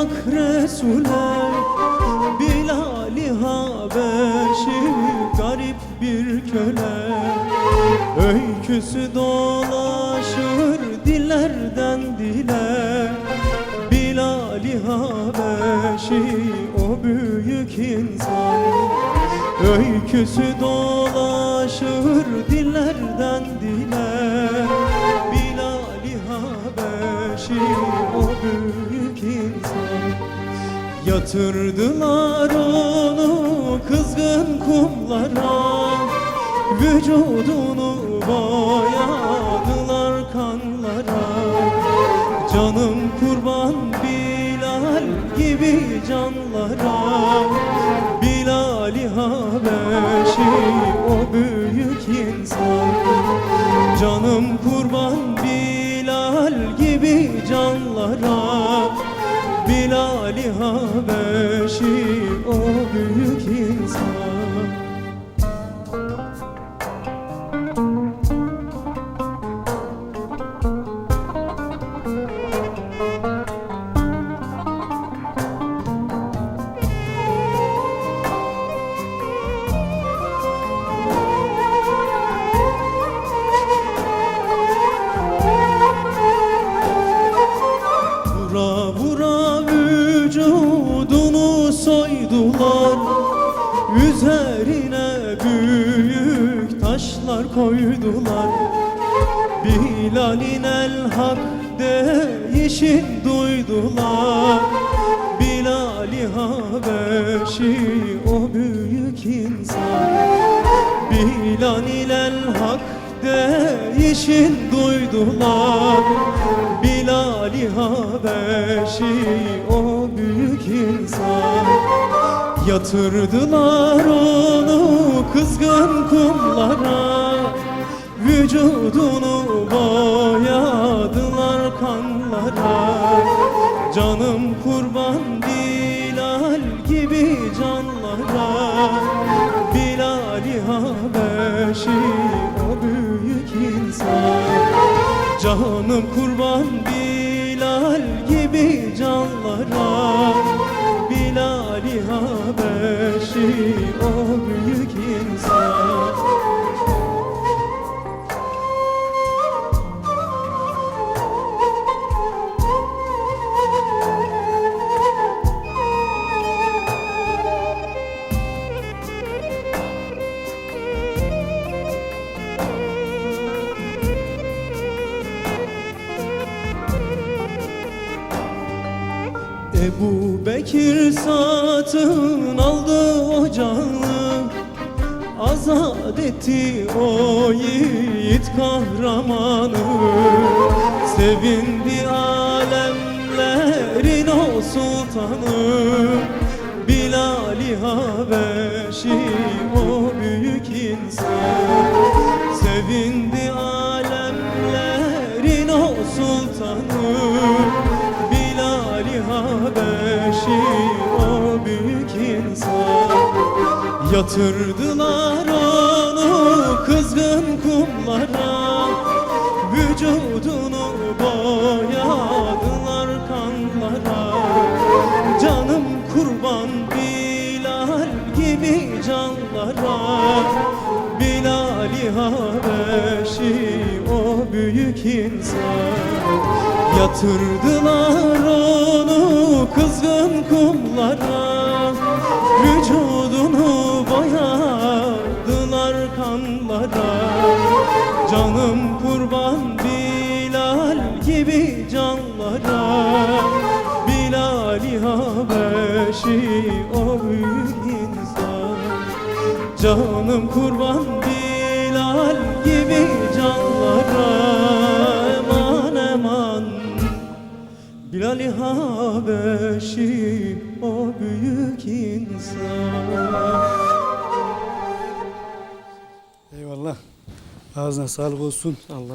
hak Resul'e. Bilal-i Habeşi garip bir köle. Öyküsü dolaşır dillerden dile. Bilal-i Habeşi o büyük insan. Öyküsü dolaşır dillerden Habeşi o büyük insan. Yatırdılar onu kızgın kumlara. Vücudunu boyadılar gibi canlara Bilal-i Habeşi Üzerine büyük taşlar koydular. Bilal'in el hak değişin duydular. Bilal-i Habeşi o büyük insan. Bilal el hak değişin duydular. Bilal-i Habeşi o büyük insan Yatırdılar onu kızgın kumlara. Vücudunu boyadılar kanlara. Canım kurban Bilal gibi canlara. Bilal-i Habeşi o büyük insan. Canım kurban Bilal gibi canlara Habeşi o büyük insan Ebu Bekir satın aldı ocağını Azat etti o yiğit kahramanı. Sevindi alemlerin o sultanı. Bilal-i Habeşi o büyük insan Yatırdılar onu kızgın kumlara. Vücudunu boyadılar kanlara. Canım kurban Bilal gibi canlara. Bilal-i Habeşi o büyük insan. Yatırdılar onu kızgın kumlara. Vücudunu gibi canlara Bilal-i Habeşi o büyük insan Canım kurban Bilal gibi canlara Eman eman Bilal-i Habeşi o büyük insan Eyvallah. Ağzına sağlık olsun. Allah